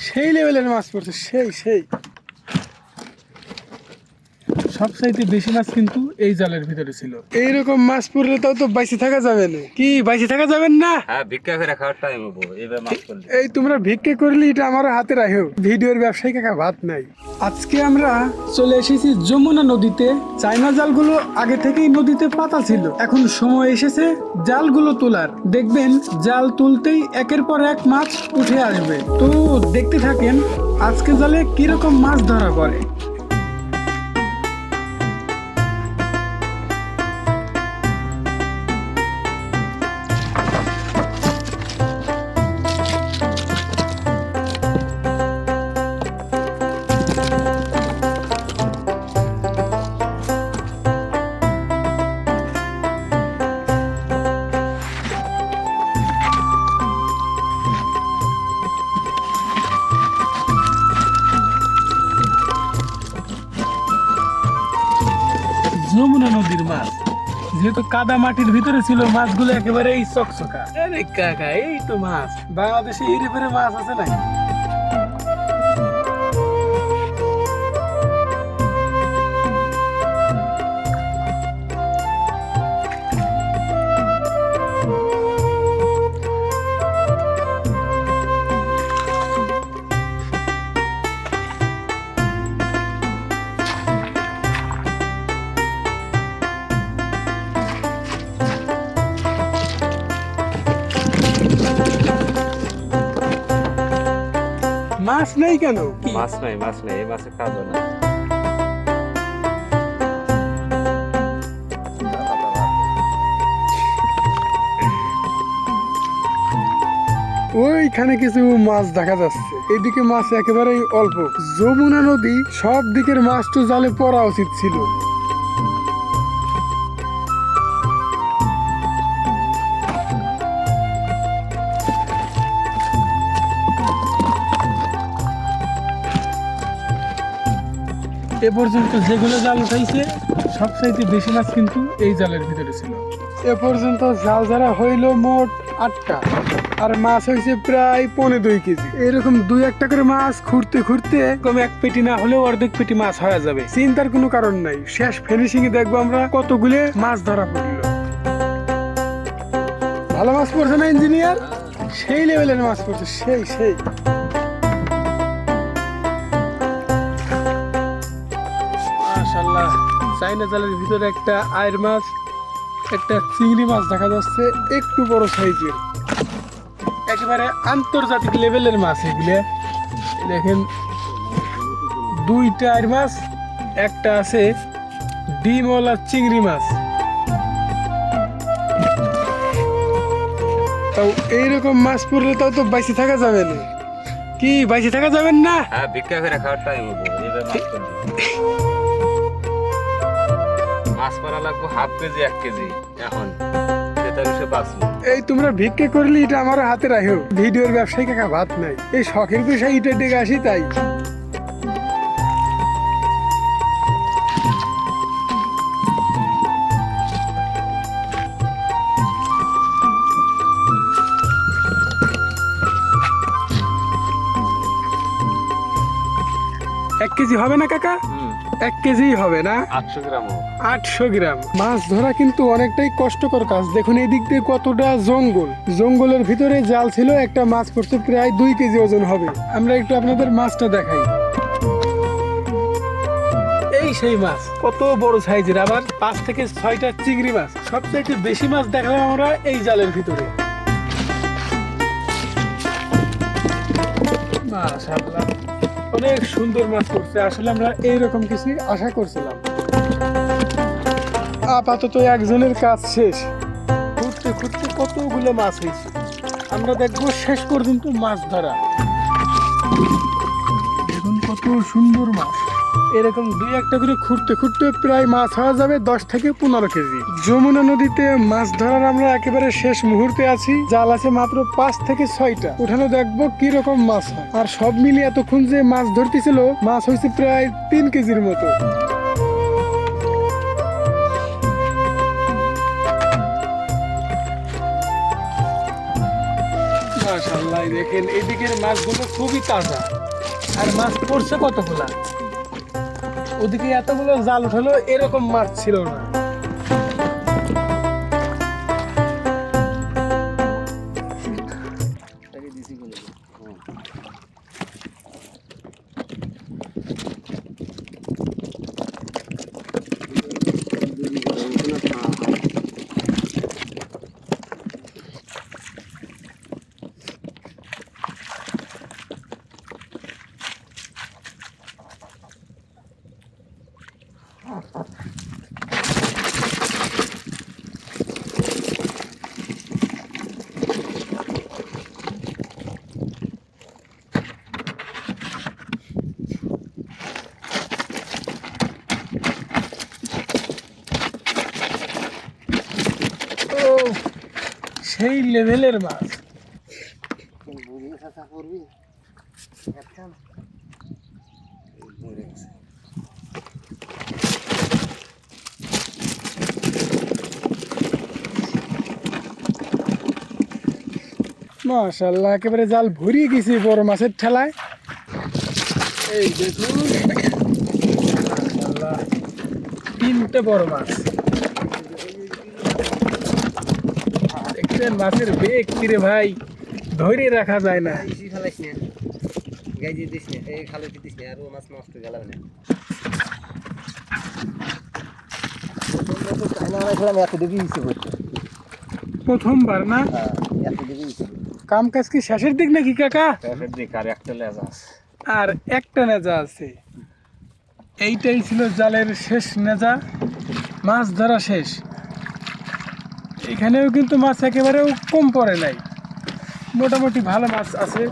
সেই লেভেলের মাছ পড়ছে সেই সেই। সবচাইতে বেশি মাছ কিন্তু এই জালের ভিতরে ছিল। এইরকম মাছ পড়লে তাও তো বাইসে থাকা যাবে না। কি বাইসে থাকা যাবেন না? হ্যাঁ ভিক্ষা করে খাওয়ার টাইম হব এইভাবে মাছ করলে এই তোমরা ভিক্ষে করলে এটা আমার হাতে রাখো। ভিডিওর ব্যবসায়ী কাকা ভাত নাই। আজকে আমরা চলে এসেছি যমুনা নদীতে। চাইনা জালগুলো আগে থেকেই নদীতে পাতা ছিল। এখন সময় এসেছে জালগুলো তোলার। দেখবেন জাল তুলতেই একের পর এক মাছ উঠে আসবে। তো দেখতে থাকেন আজকে জালে কীরকম মাছ ধরা পড়ে। যমুনা নদীর মাছ। যেহেতু কাদা মাটির ভিতরে ছিল, মাছগুলো একেবারে এই চকচকা। আরে কাকা, এই তো মাছ। বাংলাদেশে এই ফেরে মাছ আছে না মাছ নেই কেন? মাছ নাই মাছ নাই এই মাছে খাওয়া না ওইখানে কিছু মাছ দেখা যাচ্ছে। এদিকে মাছ একেবারেই অল্প। যমুনা নদী সব দিকের মাছ তো জালে পড়া উচিত ছিল। এ পর্যন্ত যেগুলো জাল উঠাইছে, সবচাইতে বেশি মাছ কিন্তু এই জালের ভিতরে ছিল। এ পর্যন্ত জাল যারা হইল মোট আটটা, আর মাছ হয়েছে প্রায় পনেরো দুই কেজি। এরকম দুই একটা করে মাছ খুঁড়তে খুঁড়তে কম এক পেটি না হলেও অর্ধেক পেটি মাছ হয়ে যাবে। চিন্তার কোনো কারণ নাই। শেষ ফিনিশিং এ দেখব আমরা কতগুলো মাছ ধরা পড়ল। ভালো মাছ পড়ছে না ইঞ্জিনিয়ার সেই লেভেলের মাছ পড়ছে, সেই সেই। চাইনা জালের ভিতরে একটা আয়ের মাছ, একটা চিংড়ি মাছ দেখা যাচ্ছে, একটু বড় সাইজের। একেবারে আন্তর্জাতিক লেভেলের মাছ এগুলো। দেখেন, দুইটা আয়ের মাছ, একটা আছে ডিমওয়ালা চিংড়ি মাছ। তাও এইরকম মাছ পড়লে তাও তো বাইসে থাকা যাবে না। কি বাইসে থাকা যাবেন না? হ্যাঁ ভিক্ষা করে খাওয়ার টাইম মাছ পড়া লাগবো হাফ কেজি এক কেজি। এখন এই তোমরা ভিক্ষে করলে এটা আমার হাতে রাখো। ভিডিওর ব্যবসায়ী কাকা ভাত নাই। এই শখের বিষয় ইটা ডেকে আসি তাই। এক কেজি হবে না, কাকা? এক কেজি হবে না? আটশো গ্রাম আটশো গ্রাম। মাছ ধরা কিন্তু অনেকটাই কষ্টকর কাজ। দেখুন এই দিক দিয়ে কতটা জঙ্গল। জঙ্গলের ভিতরে জাল ছিল একটা মাছ পড়তে প্রায় দুই কেজি ওজন হবে। আমরা একটু আপনাদের মাছটা দেখাই। এই সেই মাছ কত বড় সাইজের। আবার পাঁচ থেকে ছয়টা চিংড়ি মাছ। সবচেয়ে বেশি মাছ দেখলাম আমরা এই জালের ভিতরে। মাশাআল্লাহ। অনেক সুন্দর মাছ করছে আসলে আমরা এইরকম কিছু আশা করছিলাম। আপাতত একজনের কাজ শেষ। ঘুরতে ঘুরতে কতগুলো মাছ হয়েছে? আমরা দেখব শেষ পর্যন্ত মাছ ধরা। দেখুন কত সুন্দর মাছ। এরকম দুই একটা করে খুঁড়তে খুঁড়তে প্রায় মাছ হওয়া যাবে দশ থেকে পনেরো কেজি। যমুনা নদীতে মাছ ধরার আমরা একেবারে শেষ মুহূর্তে আছি। জাল আছে মাত্র পাঁচ থেকে ছয়টা। উঠানো দেখব কি রকম মাছ হয়। আর সব মিলিয়ে এতক্ষণ যে মাছ ধরতেছিল, মাছ হয়েছে প্রায় তিন কেজির মতো। দেখেন, এদিকের মাছগুলো খুবই তাজা। আর মাছ পড়ছে কতগুলা? ওদিকে এতগুলো জাল উঠালো এরকম মাছ ছিল না। সেই লেভেলের মাছ মাশাল্লাহ, একেবারে জাল ভরিয়ে গেছি বড় মাছের ঠেলায়। এই দেখুন তিনটে বড় মাছ। দেখছেন মাছের বেগ কিরে ভাই? ধরে রাখা যায় না। ইসি ফেলাইস না। গাইজি দিস না এই খালে দিস না আর ও মাছ নষ্ট গেল না এত দিকে ইসে করতে প্রথমবার না? কাম কাজ কি শেষের দিক নাকি কাকা? শেষের দিকে আর একটা লেজ আছে। আর একটা নেজা আছে। এইটাই ছিল জালের শেষ নেজা। মাছ ধরা শেষ। এখানেও কিন্তু মাছ একেবারেও কম পড়ে নাই। মোটামুটি ভালো মাছ আছে।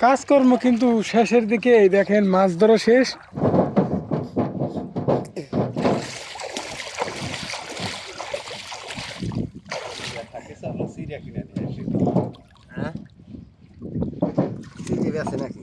কাজকর্ম কিন্তু শেষের দিকে দেখেন মাছ ধরা শেষ হ্যাঁ সিজে বেছে নাকি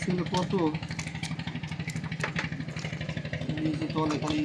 ছিল কত? তলে খালি